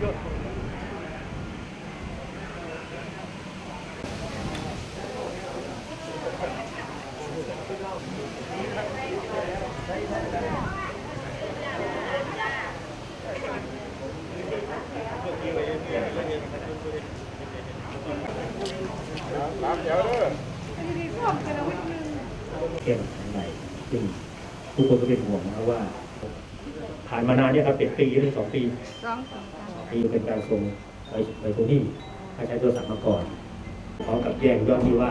เที่ยงใหม่ซึ่งทุกคนก็เป็นห่วงนะว่า ผ่านมานานเนี่ยครับเป็นปีหรือสองปี สองสอง สามปีเป็นการส่งไปไปตรงที่ให้ใช้โทรศัพท์มาก่อนพร้อมกับแจ้งยอดที่ว่า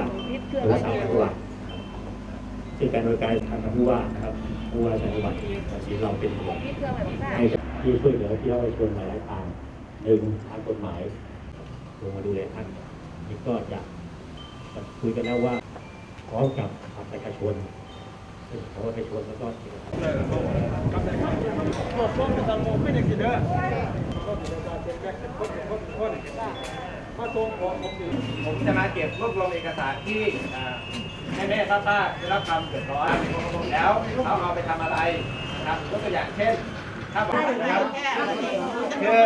โทรศัพท์จังหวัดซึ่งการบริการทางผู้ว่านะครับผู้ว่าจังหวัดที่เราเป็นห่วงให้ที่ช่วยเหลือพี่น้องประชาชนหลายทางหนึ่งทางกฎหมายลงมาดูแลท่านอีกก็จะคุยกันแล้วว่าพร้อมกับประชาชนซึ่งของประชาชนแล้วก็ เอกสารผมจะมาเก็บรวบรวมเอกสารที่แม่แม่ป้าป้าได้รับความเดือดร้อนแล้วเขาเอาไปทำอะไรนะครับยกตัวอย่างเช่น ถ้าบอกนะครับคือ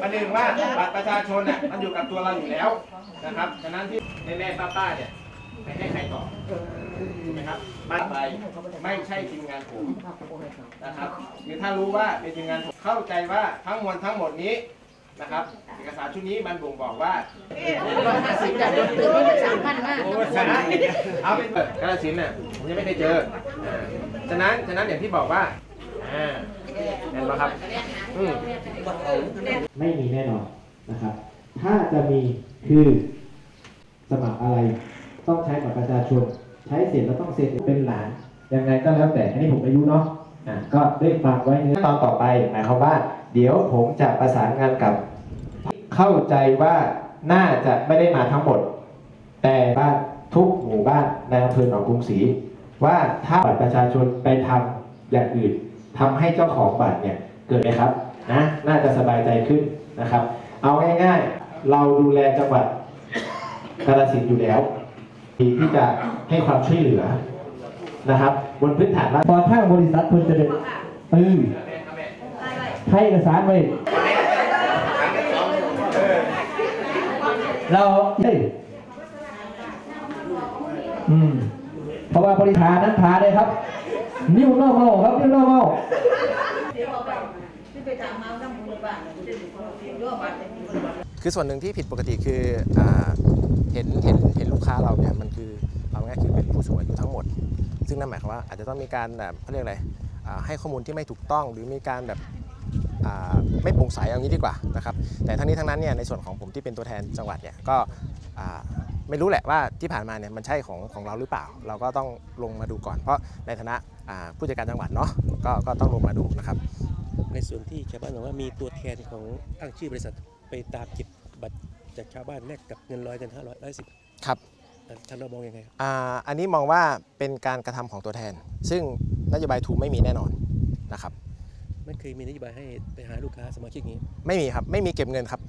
ประเด็นว่าบัตรประชาชนเนี่ยมันอยู่กับตัวเราอยู่แล้วนะครับ ฉะนั้นที่แม่แม่ป้าป้าเนี่ย ไม่ให้ใครต่อถูกไหมครับบ้านไปไม่ใช่ทีมงานผมนะครับคือถ้ารู้ว่าเป็นทีมงานผมเข้าใจว่าทั้งมวลทั้งหมดนี้นะครับ เอกสารชุดนี้มันบ่งบอกว่าสิบจัดโดนตื่นไม่ได้สามพันมากฉะนั้นเอาเป็นกาลสินธุ์น่ะผมยังไม่ได้เจออ่าฉะนั้นฉะนั้นอย่างที่บอกว่าอ่าเห็นไหมครับอืมไม่มีแน่นอนนะครับ ถ้าจะมีคือสมัครอะไร ต้องใช้บัตรประชาชน ใช้เสร็จแล้วต้องเซ็นเป็นหลานยังไงก็แล้วแต่อันนี้ผมอายุเนาะอะก็ได้ฝากไว้ในตอนต่อไปหมายความว่า เดี๋ยวผมจะประสานงานกับ เข้าใจว่าน่าจะไม่ได้มาทั้งหมด แต่บ้านทุกหมู่บ้านในอำเภอหนองกรุงศรีว่าถ้าบัตรประชาชนไปทำอย่างอื่นทำให้เจ้าของบัตรเนี่ยเกิดไหมครับนะน่าจะสบายใจขึ้นนะครับ เอาง่ายๆ เราดูแลจังหวัดกาฬสินธุ์อยู่แล้ว ที่ที่จะให้ความช่วยเหลือนะครับ บนพื้นฐานว่าตอนทางบริษัทเพิ่นจะเดินเออให้เอกสารไว้เราเฮ้ยอืมเพราะว่าบริฐานนั้นทาได้ครับ นิ้วโนเมาครับนิ้วโนเมาคือส่วนหนึ่งที่ผิดปกติคืออ่า เห็นเห็นเห็นลูกค้าเราเนี่ยมันคือเอาง่ายคือเป็นผู้สูงอายุทั้งหมด ซึ่งนั่นหมายความว่าอาจจะต้องมีการแบบเขาเรียกอะไรให้ข้อมูลที่ไม่ถูกต้องหรือมีการแบบไม่โปร่งใสเอางี้ดีกว่านะครับแต่ทั้งนี้ทั้งนั้นเนี่ยในส่วนของผมที่เป็นตัวแทนจังหวัดเนี่ยก็ไม่รู้แหละว่าที่ผ่านมาเนี่ยมันใช่ของของเราหรือเปล่า เราก็ต้องลงมาดูก่อน เพราะในฐานะผู้จัดการจังหวัดเนาะก็ก็ต้องลงมาดูนะครับ ในส่วนที่ชาวบ้านบอกว่ามีตัวแทนของอ้งชื่อบริษัทไปตามเก็บบัตร จากชาวบ้านแลกกับเงินร้อยเงินห้าร้อยร้อยสิบครับ ท่านเรามองยังไงครับอ่าอันนี้มองว่าเป็นการกระทำของตัวแทน ซึ่งนโยบายถูกไม่มีแน่นอนนะครับ ไม่เคยมีนโยบายให้ไปหาลูกค้าสมาชิกอย่างนี้ ไม่มีครับ ไม่มีเก็บเงินครับ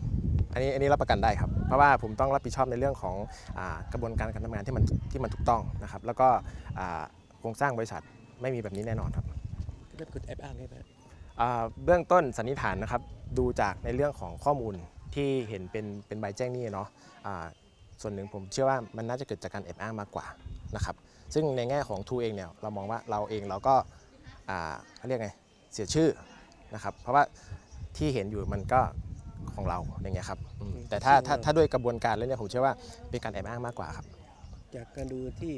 อันนี้อันนี้รับประกันได้ครับ เพราะว่าผมต้องรับผิดชอบในเรื่องของอากระบวนการการทำงานที่มันที่มันถูกต้องนะครับ แล้วก็อ่าโครงสร้างบริษัทไม่มีแบบนี้แน่นอนครับก็ได้เป็นแอบอ้างใช่ไหมอ่าเบื้องต้นสันนิษฐานนะครับ ดูจากในเรื่องของข้อมูล ที่เห็นเป็นเป็นใบแจ้งหนี้เนาะอ่าส่วนหนึ่งผมเชื่อว่ามันน่าจะเกิดจากการแอบอ้างมากกว่านะครับซึ่งในแง่ของทูเองเนี่ยเรามองว่าเราเองเราก็อ่าเขาเรียกไงเสียชื่อนะครับเพราะว่าที่เห็นอยู่มันก็ของเราอย่างเงี้ยครับอืมแต่ถ้าถ้าถ้าด้วยกระบวนการแล้วเนี่ยผมเชื่อว่าเป็นการแอบอ้างมากกว่าครับจากการดูที่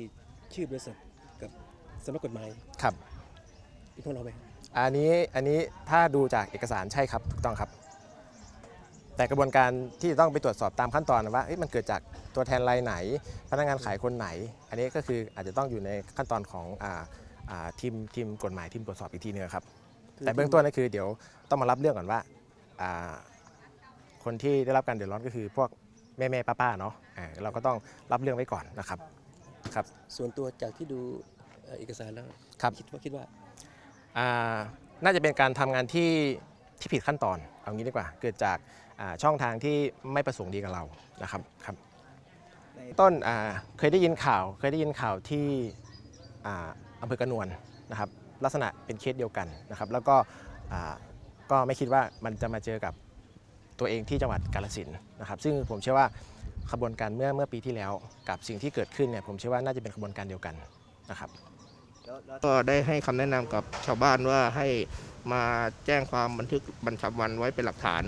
ชื่อบริษัทกับสำนักกฎหมายครับเป็นของเราไหมอันนี้อันนี้ถ้าดูจากเอกสารใช่ครับถูกต้องครับ แต่กระบวนการที่จะต้องไปตรวจสอบตามขั้นตอนว่าเอ๊ะมันเกิดจากตัวแทนรายไหน พนักงานขายคนไหน อันนี้ก็คืออาจจะต้องอยู่ในขั้นตอนของอาอ่าทีมทีมกฎหมายทีมตรวจสอบอีกทีหนึงครับ แต่เบื้องต้นก็คือเดี๋ยวต้องมารับเรื่องก่อนว่าอ่าคนที่ได้รับการเดือดร้อนก็คือพวกแม่แม่ป้าป้าๆเนาะอ่าเราก็ต้องรับเรื่องไว้ก่อนนะครับครับ ส่วนตัวจากที่ดูเอ่อเอกสารแล้วครับคิดว่าคิดว่าอ่าน่าจะเป็นการทำงานที่ ที่ผิดขั้นตอน เอางี้ดีกว่า เกิดจากอ่าช่องทางที่ไม่ประสงค์ดีกับเรานะครับครับต้นอ่าเคยได้ยินข่าว เคยได้ยินข่าวที่อ่าอำเภอกระนวลนะครับ ลักษณะเป็นเคสเดียวกันนะครับ แล้วก็อ่าก็ไม่คิดว่ามันจะมาเจอกับตัวเองที่จังหวัดกาฬสินธุ์นะครับ ซึ่งผมเชื่อว่าขบวนการเมื่อเมื่อปีที่แล้ว กับสิ่งที่เกิดขึ้นเนี่ยผมเชื่อว่าน่าจะเป็นขบวนการเดียวกันนะครับ ก็ได้ให้คำแนะนำกับชาวบ้านว่าให้มาแจ้งความบันทึกบัญชาวันไว้เป็นหลักฐาน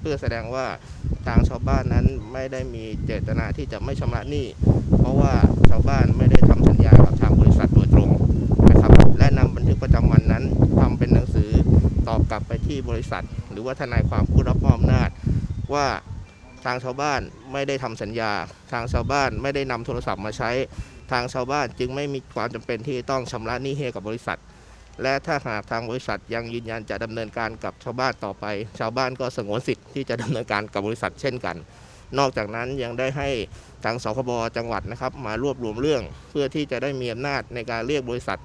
เพื่อแสดงว่าทางชาวบ้านนั้นไม่ได้มีเจตนาที่จะไม่ชำระหนี้ เพราะว่าชาวบ้านไม่ได้ทำสัญญากับทางบริษัทโดยตรงนะครับ และนำบันทึกประจำวันนั้นทำเป็นหนังสือตอบกลับไปที่บริษัท หรือว่าทนายความผู้รับมอบอำนาจว่าทางชาวบ้านไม่ได้ทำสัญญา ทางชาวบ้านไม่ได้นำโทรศัพท์มาใช้ ทางชาวบ้านจึงไม่มีความจำเป็นที่ต้องชำระหนี้ให้กับบริษัท และถ้าหากทางบริษัทยังยืนยันจะดำเนินการกับชาวบ้านต่อไป ชาวบ้านก็สงวนสิทธิ์ที่จะดำเนินการกับบริษัทเช่นกัน นอกจากนั้นยังได้ให้ทางสคบจังหวัดนะครับมารวบรวมเรื่อง เพื่อที่จะได้มีอำนาจในการเรียกบริษัท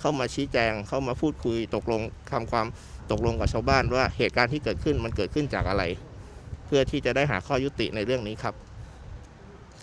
เข้ามาชี้แจงเข้ามาพูดคุยตกลงทำความตกลงกับชาวบ้านว่าเหตุการณ์ที่เกิดขึ้นมันเกิดขึ้นจากอะไร เพื่อที่จะได้หาข้อยุติในเรื่องนี้ครับ